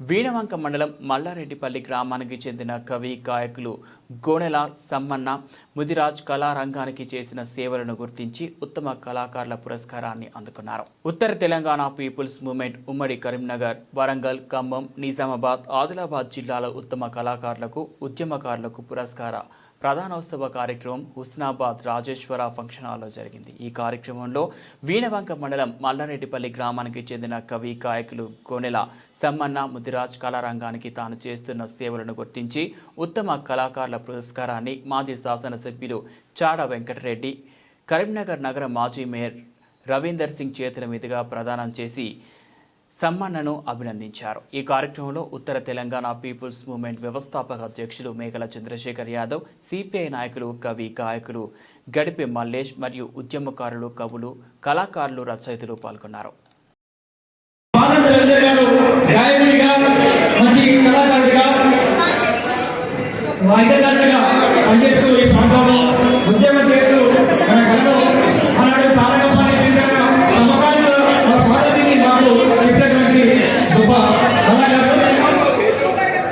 వీణవంక మండలం మల్లారెడ్డిపల్లి గ్రామానికి చెందిన కవి గాయకులు గోనెల సమ్మన్న ముదిరాజ్ కళారంగానికి చేసిన సేవలను గుర్తించి ఉత్తమ కళాకారుల పురస్కారాన్ని అందుకున్నారు. ఉత్తర తెలంగాణ పీపుల్స్ మూవ్మెంట్ ఉమ్మడి కరీంనగర్ వరంగల్ ఖమ్మం నిజామాబాద్ ఆదిలాబాద్ జిల్లాల ఉత్తమ కళాకారులకు ఉద్యమకారులకు పురస్కార ప్రధానోత్సవ కార్యక్రమం హుస్నాబాద్ రాజేశ్వర ఫంక్షన్ హాల్లో జరిగింది. ఈ కార్యక్రమంలో వీణవంక మండలం మల్లారెడ్డిపల్లి గ్రామానికి చెందిన కవి గాయకులు గోనెల సమ్మన్న ముదిరాజ్ కళారంగానికి తాను చేస్తున్న సేవలను గుర్తించి ఉత్తమ కళాకారుల పురస్కారాన్ని మాజీ శాసనసభ్యులు చాడ వెంకటరెడ్డి కరీంనగర్ నగర మాజీ మేయర్ రవీందర్ సింగ్ చేతుల మీదుగా ప్రదానం చేసి సమ్మన్నను అభినందించారు. ఈ కార్యక్రమంలో ఉత్తర తెలంగాణ పీపుల్స్ మూవ్మెంట్ వ్యవస్థాపక అధ్యక్షులు మేకల చంద్రశేఖర్ యాదవ్ సిపిఐ నాయకులు కవి గాయకులు గడిపి మల్లేష్ మరియు ఉద్యమకారులు కవులు కళాకారులు రచయితలు పాల్గొన్నారు. వాయిదా ఇంటి పనిచేస్తూ ఈ ప్రాంతంలో ముఖ్యమంత్రి